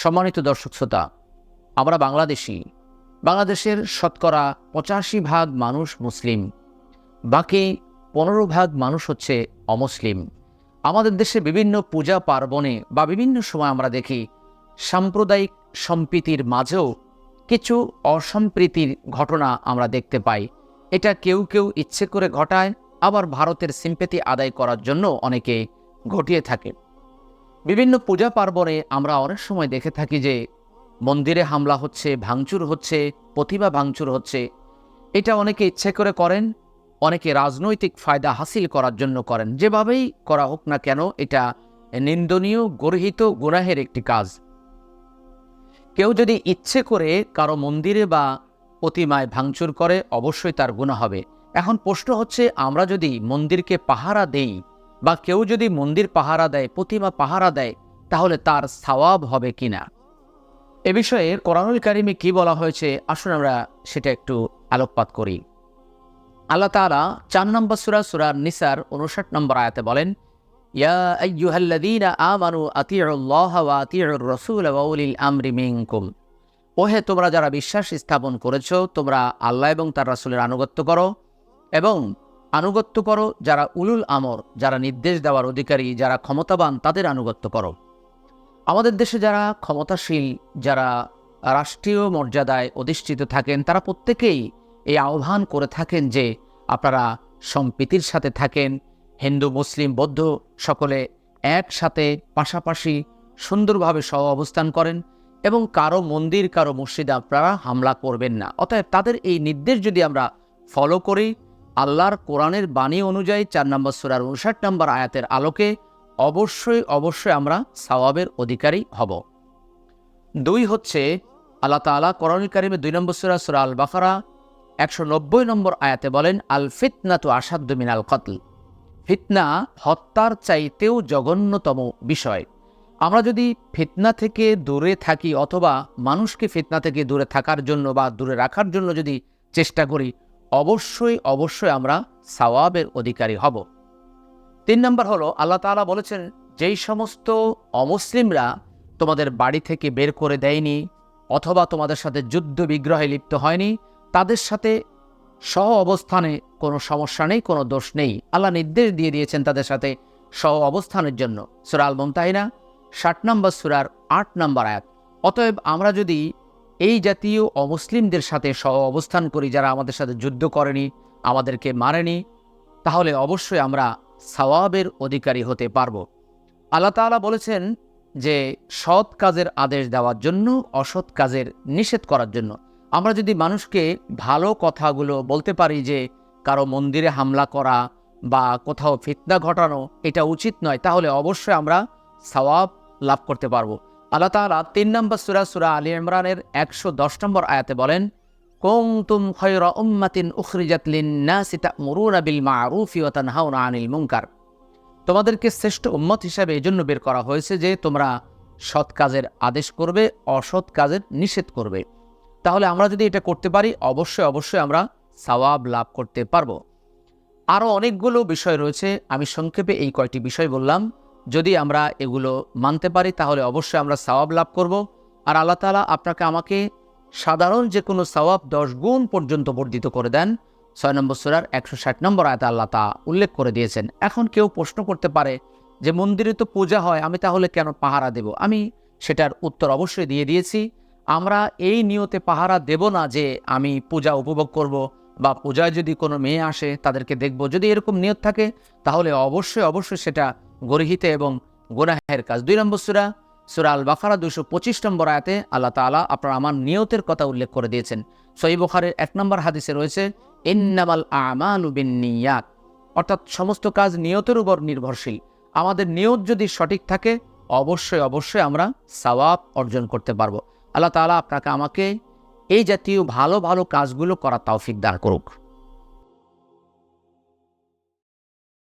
সম্মানিত দর্শক শ্রোতা, আমরা বাংলাদেশি। বাংলাদেশের শতকরা পঁচাশি ভাগ মানুষ মুসলিম। বাকি পনেরো ভাগ মানুষ হচ্ছে অমুসলিম। আমাদের দেশে বিভিন্ন পূজা পার্বণে বা বিভিন্ন সময় আমরা দেখি সাম্প্রদায়িক সম্প্রীতির মাঝেও কিছু অসম্প্রীতির ঘটনা আমরা দেখতে পাই। এটা কেউ কেউ ইচ্ছে করে ঘটায়, আবার ভারতের সিম্পেতি আদায় করার জন্য অনেকে ঘটিয়ে থাকে। বিভিন্ন পূজা পার্বণে আমরা অনেক সময় দেখে থাকি যে মন্দিরে হামলা হচ্ছে, ভাঙচুর হচ্ছে প্রতিভা ভাঙচুর হচ্ছে। এটা অনেকে ইচ্ছে করে করেন, অনেকে রাজনৈতিক ফায়দা হাসিল করার জন্য করেন। যেভাবেই করা হোক না কেন, এটা নিন্দনীয়, গর্হিত, গুনাহের একটি কাজ। কেউ যদি ইচ্ছে করে কারও মন্দিরে বা প্রতিমায় ভাঙচুর করে, অবশ্যই তার গুণা হবে। এখন প্রশ্ন হচ্ছে, আমরা যদি মন্দিরকে পাহারা দেই বা কেউ যদি মন্দির পাহারা দেয়, প্রতিমা পাহারা দেয়, তাহলে তার সওয়াব হবে কিনা? এ বিষয়ে কোরআনুল কারিমে কি বলা হয়েছে? আসুন আমরা সেটা একটু আলোকপাত করি। আল্লাহ তাআলা চার নম্বর সুরা সুরার নিসার উনষাট নম্বর আয়াতে বলেন ওহে তোমরা যারা বিশ্বাস স্থাপন করেছ, তোমরা আল্লাহ এবং তার রাসূলের আনুগত্য করো এবং আনুগত্য করো যারা উলুল আমর, যারা নির্দেশ দেওয়ার অধিকারী, যারা ক্ষমতাবান, তাদের আনুগত্য করো। আমাদের দেশে যারা ক্ষমতাশীল, যারা রাষ্ট্রীয় মর্যাদায় অধিষ্ঠিত থাকেন, তারা প্রত্যেকেই এই আহ্বান করে থাকেন যে আপনারা সম্প্রীতির সাথে থাকেন, হিন্দু, মুসলিম, বৌদ্ধ সকলে একসাথে পাশাপাশি সুন্দরভাবে সহ অবস্থান করেন এবং কারও মন্দির, কারও মসজিদে আপনারা হামলা করবেন না। অতএব তাদের এই নির্দেশ যদি আমরা ফলো করি আল্লাহর কোরআনের বাণী অনুযায়ী চার নম্বর সুরার উনষাট নম্বর আয়াতের আলোকে অবশ্যই অবশ্যই আমরা সওয়াবের অধিকারী হব। দুই হচ্ছে, আল্লাহ তাআলা কোরআন কারিমে দুই নম্বর সুরা সুরা আল বাকারা একশো নব্বই নম্বর আয়াতে বলেন আল ফিতনা তো আসাদ্দ মিনাল কতল। ফিতনা হত্যার চাইতেও জঘন্যতম বিষয়। আমরা যদি ফিতনা থেকে দূরে থাকি অথবা মানুষকে ফিতনা থেকে দূরে থাকার জন্য বা দূরে রাখার জন্য যদি চেষ্টা করি অবশ্যই অবশ্যই আমরা সাওয়াবের অধিকারী হব। তিন নম্বর হলো, আল্লাহ তাআলা বলেছেন, যেই সমস্ত অমুসলিমরা তোমাদের বাড়ি থেকে বের করে দেয়নি অথবা তোমাদের সাথে যুদ্ধ বিগ্রহে লিপ্ত হয়নি, তাদের সাথে সহ অবস্থানে কোনো সমস্যা নেই, কোনো দোষ নেই। আল্লাহ নির্দেশ দিয়ে দিয়েছেন তাদের সাথে সহ অবস্থানের জন্য। সুরা আল মুমতাহিনা ষাট নম্বর সুরার আট নম্বর আয়াত। অতএব আমরা যদি এই জাতীয় অমুসলিমদের সাথে সহ অবস্থান করি যারা আমাদের সাথে যুদ্ধ করেনি, আমাদেরকে মারেনি, তাহলে অবশ্যই আমরা সওয়াবের অধিকারী হতে পারব। আল্লাহ তাআলা বলেছেন যে, সৎ কাজের আদেশ দেওয়ার জন্য, অসৎ কাজের নিষেধ করার জন্য। আমরা যদি মানুষকে ভালো কথাগুলো বলতে পারি যে, কারও মন্দিরে হামলা করা বা কোথাও ফিতনা ঘটানো, এটা উচিত নয়, তাহলে অবশ্যই আমরা সওয়াব লাভ করতে পারব। আল্লাহ তাআলা তিন নম্বর সুরা সুরা আলী ইমরানের একশো দশ নম্বর আয়াতে বলেন, কুনতুম খায়রা উম্মাতিন উখরিজাত লিন-নাসি তা'মুরুনা বিল মা'রুফি ওয়া তানহাউনা আনিল মুনকার। তোমাদেরকে শ্রেষ্ঠ উম্মত হিসাবে এই জন্য বের করা হয়েছে যে তোমরা সৎ কাজের আদেশ করবে, অসৎ কাজের নিষেধ করবে। তাহলে আমরা যদি এটা করতে পারি, অবশ্যই অবশ্যই আমরা সওয়াব লাভ করতে পারব। আরও অনেকগুলো বিষয় রয়েছে, আমি সংক্ষেপে এই কয়টি বিষয় বললাম। যদি আমরা এগুলো মানতে পারি, তাহলে অবশ্যই আমরা সওয়াব লাভ করব। আর আল্লাহ তালা আপনাকে আমাকে সাধারণ যে কোনো সওয়াব দশ গুণ পর্যন্ত বর্ধিত করে দেন। ছয় নম্বর সুরার একশো ষাট নম্বর আয়তা আল্লাহ তা উল্লেখ করে দিয়েছেন। এখন কেউ প্রশ্ন করতে পারে যে, মন্দিরে তো পূজা হয়, আমি তাহলে কেন পাহারা দেব? আমি সেটার উত্তর অবশ্যই দিয়ে দিয়েছি। আমরা এই নিয়তে পাহারা দেব না যে, আমি পূজা উপভোগ করব বা পূজায় যদি কোনো মেয়ে আসে, তাদেরকে দেখব। যদি এরকম নিয়ত থাকে, তাহলে অবশ্যই অবশ্যই সেটা গর্হিত এবং গোনাহের কাজ। দুই নম্বর সুরা সুরা আল বাখারা দুশো পঁচিশ নম্বর আয়াতে আল্লাহ তাআলা আপনার আমার নিয়তের কথা উল্লেখ করে দিয়েছেন। সই বখারের এক নম্বর হাদিসে রয়েছে, ইন্নামাল আমালু বিন্নিয়াত অর্থাৎ সমস্ত কাজ নিয়তের উপর নির্ভরশীল। আমাদের নিয়ত যদি সঠিক থাকে, অবশ্যই অবশ্যই আমরা সওয়াব অর্জন করতে পারব। আল্লাহ তাআলা আপনাকে আমাকে এই জাতীয় ভালো ভালো কাজগুলো করার তৌফিক দান করুক।